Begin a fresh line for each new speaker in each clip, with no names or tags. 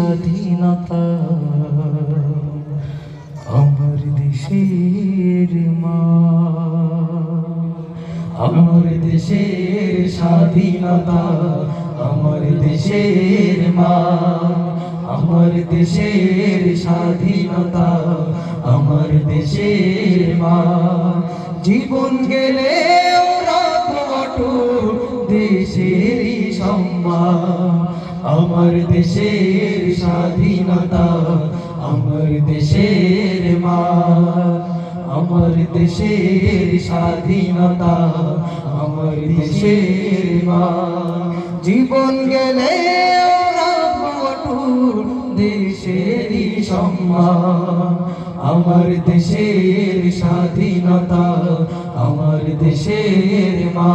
স্বাধীনতা। আমার দেশের মা। আমার দেশের স্বাধীনতা। আমার দেশের মা। আমার দেশের স্বাধীনতা। আমার দেশের মা। জীবন গেলে ওরা দেশেরই সম্মান আমার দেশের স্বাধীনতা আমার দেশের মা আমার দেশের স্বাধীনতা আমার দেশের মা। জীবন গেলে সম্মান, আমার দেশের স্বাধীনতা, আমার দেশের মা,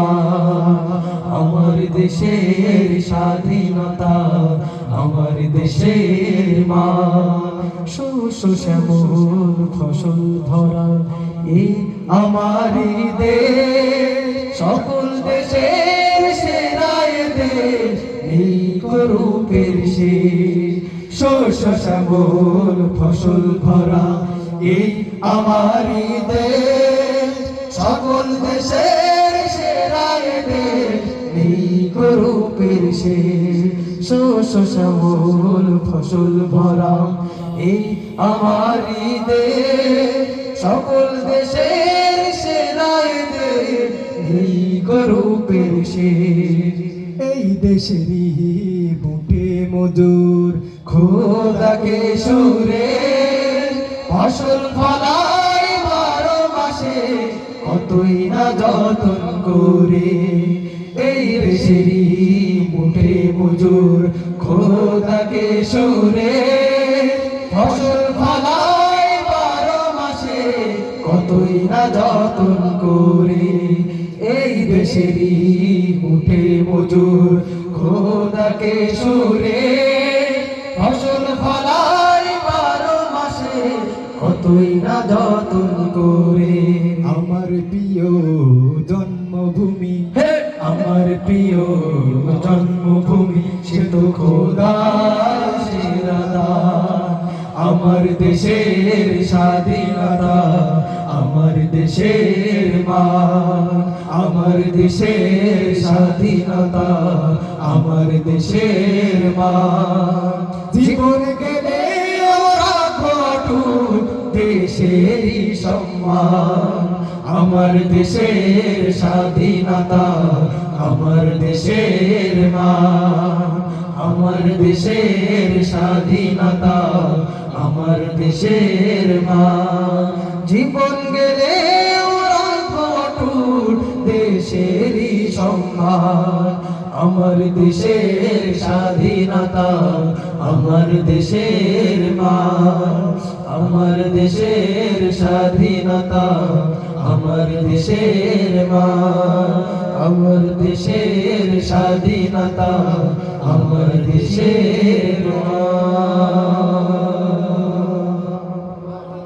আমার দেশের স্বাধীনতা, আমার দেশের মা। শস্য শ্যামল ফসল ধরা এই আমারই দেশ। সকল দেশের সেরায় দেশ, এই করুপের শেষ। শস্য ফসল ভরা এই আমারই দেশ। সকল দেশের সেরায় দেশ ফসল ভরা এই আমারই দেশ। সকল দেশের সেরায় দেশ এই করুপের শেষ।
এই দেশেরই বুটে মজুর খোদাকে সুরে
ফসল ফলাই বারো মাসে, কতই না যতন করে। এই দেশেরই মুঠে মজুর খোদাকে সুরে ফসল ফলাই বারো মাসে, কতই না যতন করে। এই দেশেরই মুঠে মজুর খোদাকে সুরে কতই না যতন করে।
আমার প্রিয় জন্মভূমি।
আমার প্রিয় জন্মভূমি সে তো খোদা আমার দেশের স্বাধীনতা আমার দেশের মা। আমার দেশের স্বাধীনতা আমার দেশের মা। জীবন গেলে দেশেরই সম্মান, আমার দেশের স্বাধীনতা, আমার দেশের মা, আমার দেশের স্বাধীনতা, আমার দেশের মা। জীবন গেলে দেশেরই সম্মান, আমার দেশের স্বাধীনতা, আমার দেশের মা। আমার দেশের স্বাধীনতা আমার দেশের মা আমার দেশের স্বাধীনতা আমার দেশের মা।